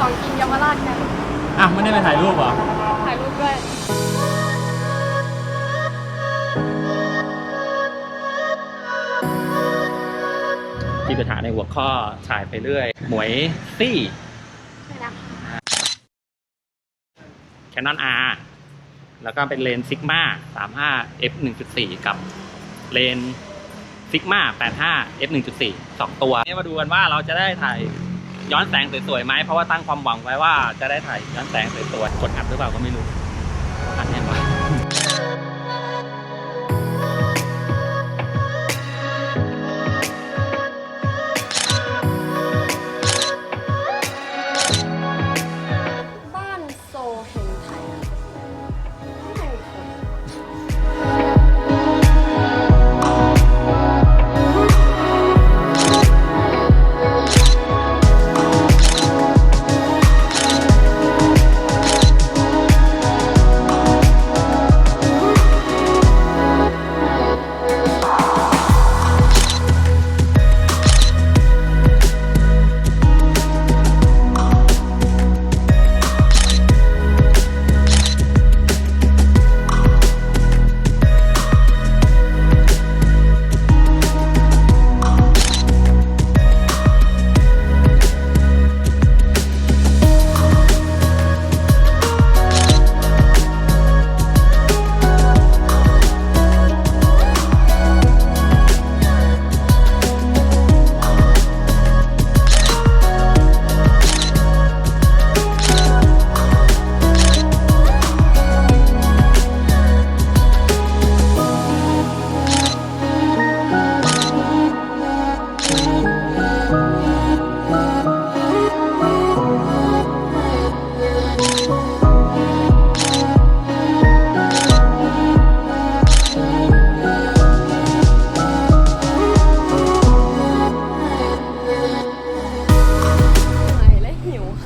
ของกินเยาวราชกันอะไม่ได้ไปถ่ายรูปเหรอ ถ่ายรูปด้วย ที่ปัญหาในหัวข้อถ่ายไปเรื่อย หมวยซี่ไม่นะคะ Canon R แล้วก็เป็นเลนส์ Sigma 35 f 1.4กับเลนส์ Sigma 85 f 1.4สองตัว นี่มาดูกันว่าเราจะได้ถ่าย ย้อนแสงสวยๆไหมเพราะว่าตั้งความหวังไว้ว่าจะได้ถ่ายย้อนแสงสวยๆกดอัดหรือเปล่าก็ไม่รู้อัดแน่น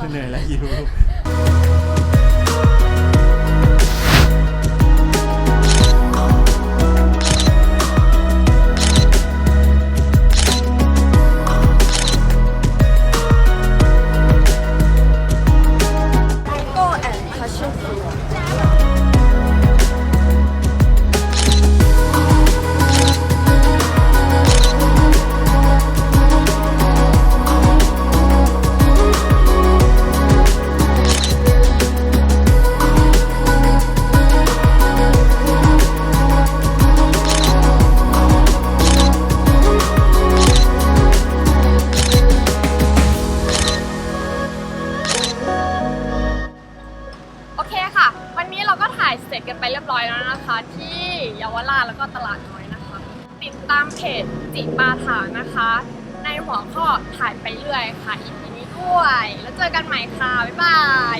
ค่ะเหนื่อยแล้วหิวโกแอนด์พัชชูฟู ราก็ถ่ายเสร็จกันไปเรียบร้อยแล้วนะคะ ที่เยาวราชแล้วก็ตลาดน้อยนะคะ ติดตามเพจจิปาถานะคะ ในหัวข้อถ่ายไปเรื่อยค่ะอีพีนี้ด้วย แล้วเจอกันใหม่ค่ะ บ๊ายบาย